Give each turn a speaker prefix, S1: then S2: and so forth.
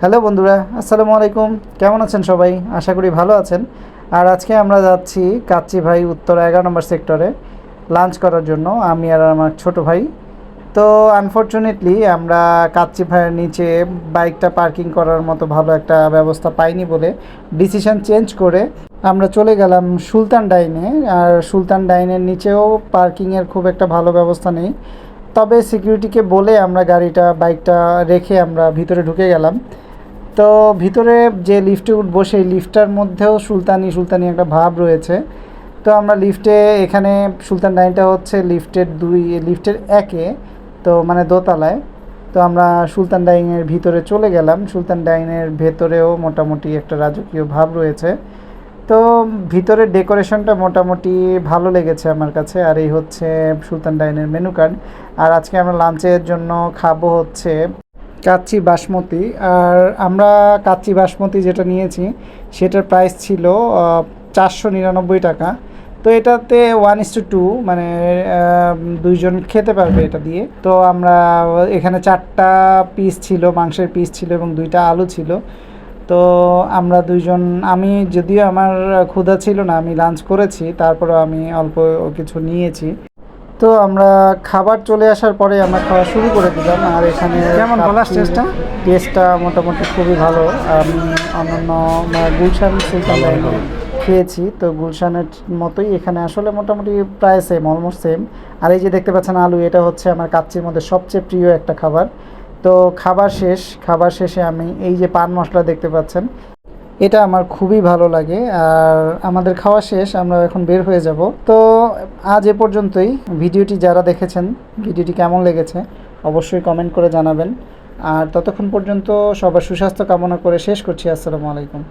S1: Hello বন্ধুরা, আসসালামু আলাইকুম। কেমন আছেন সবাই? আশা করি ভালো আছেন। আর আজকে আমরা যাচ্ছি কাচ্চি ভাই উত্তর এগারো নম্বর সেক্টরে লাঞ্চ করার জন্য, আমি আর আমার ছোট ভাই। তো আনফর্চুনেটলি আমরা কাচ্চি ভাইয়ের নিচে বাইকটা পার্কিং করার মতো ভালো একটা ব্যবস্থা পাইনি বলে ডিসিশন চেঞ্জ করে আমরা চলে গেলাম সুলতান ডাইনে। আর সুলতান ডাইনের নিচেও পার্কিংয়ের খুব একটা ভালো ব্যবস্থা নেই। তবে সিকিউরিটিকে বলে আমরা গাড়িটা, বাইকটা রেখে আমরা ভিতরে ঢুকে গেলাম। তো ভিতরে যে লিফটে উঠবো সেই লিফটটার মধ্যেও সুলতানি সুলতানি একটা ভাব রয়েছে। তো আমরা লিফটে এখানে, সুলতান ডাইনটা হচ্ছে লিফটের দুই লিফটের একে, তো মানে দোতলায়। তো আমরা সুলতান ডাইনের ভিতরে চলে গেলাম। সুলতান ডাইনের ভেতরেও মোটামুটি একটা রাজকীয় ভাব রয়েছে। তো ভিতরের ডেকোরেশনটা মোটামুটি ভালো লেগেছে আমার কাছে, আর এই হচ্ছে সুলতান ডাইনের মেনু কার্ড। আর আজকে আমরা লাঞ্চের জন্য খাব হচ্ছে কাচ্চি বাসমতি, আর আমরা কাচ্চি বাসমতি যেটা নিয়েছি, সেটার প্রাইস ছিল চারশো নিরানব্বই টাকা। তো এটাতে ওয়ান ইস টু টু মানে দুইজন খেতে পারবে এটা দিয়ে। তো আমরা এখানে চারটা পিস ছিল, মাংসের পিস ছিল এবং দুইটা আলু ছিল। তো আমরা দুইজন, আমি যদিও আমার ক্ষুধা ছিল না, আমি লাঞ্চ করেছি, তারপরেও আমি অল্প কিছু নিয়েছি। তো আমরা খাবার চলে আসার পরে আমরা খাওয়া শুরু করে দিলাম আর এখানে
S2: কেমন বলার টেস্টটা?
S1: টেস্টটা মোটামুটি খুবই ভালো। আমি অন্যান্য গুলশান সুলতান খেয়েছি তো গুলশানের মতোই এখানে আসলে মোটামুটি প্রায় সেম অলমোস্ট সেম আর এই যে দেখতে পাচ্ছেন আলু এটা হচ্ছে আমার কাচ্চির মধ্যে সবচেয়ে প্রিয় একটা খাবার। তো খাবার শেষ খাবার শেষে আমি এই যে পান মশলা দেখতে পাচ্ছেন এটা আমার খুবই ভালো লাগে, আর আমাদের খাওয়া শেষ আমরা এখন বের হয়ে যাব। তো আজ এ পর্যন্তই। ভিডিওটি যারা দেখেছেন, ভিডিওটি কেমন লেগেছে, অবশ্যই কমেন্ট করে জানাবেন। আর ততক্ষণ পর্যন্ত সবার সুস্বাস্থ্য কামনা করে শেষ করছি। আসসালামু আলাইকুম।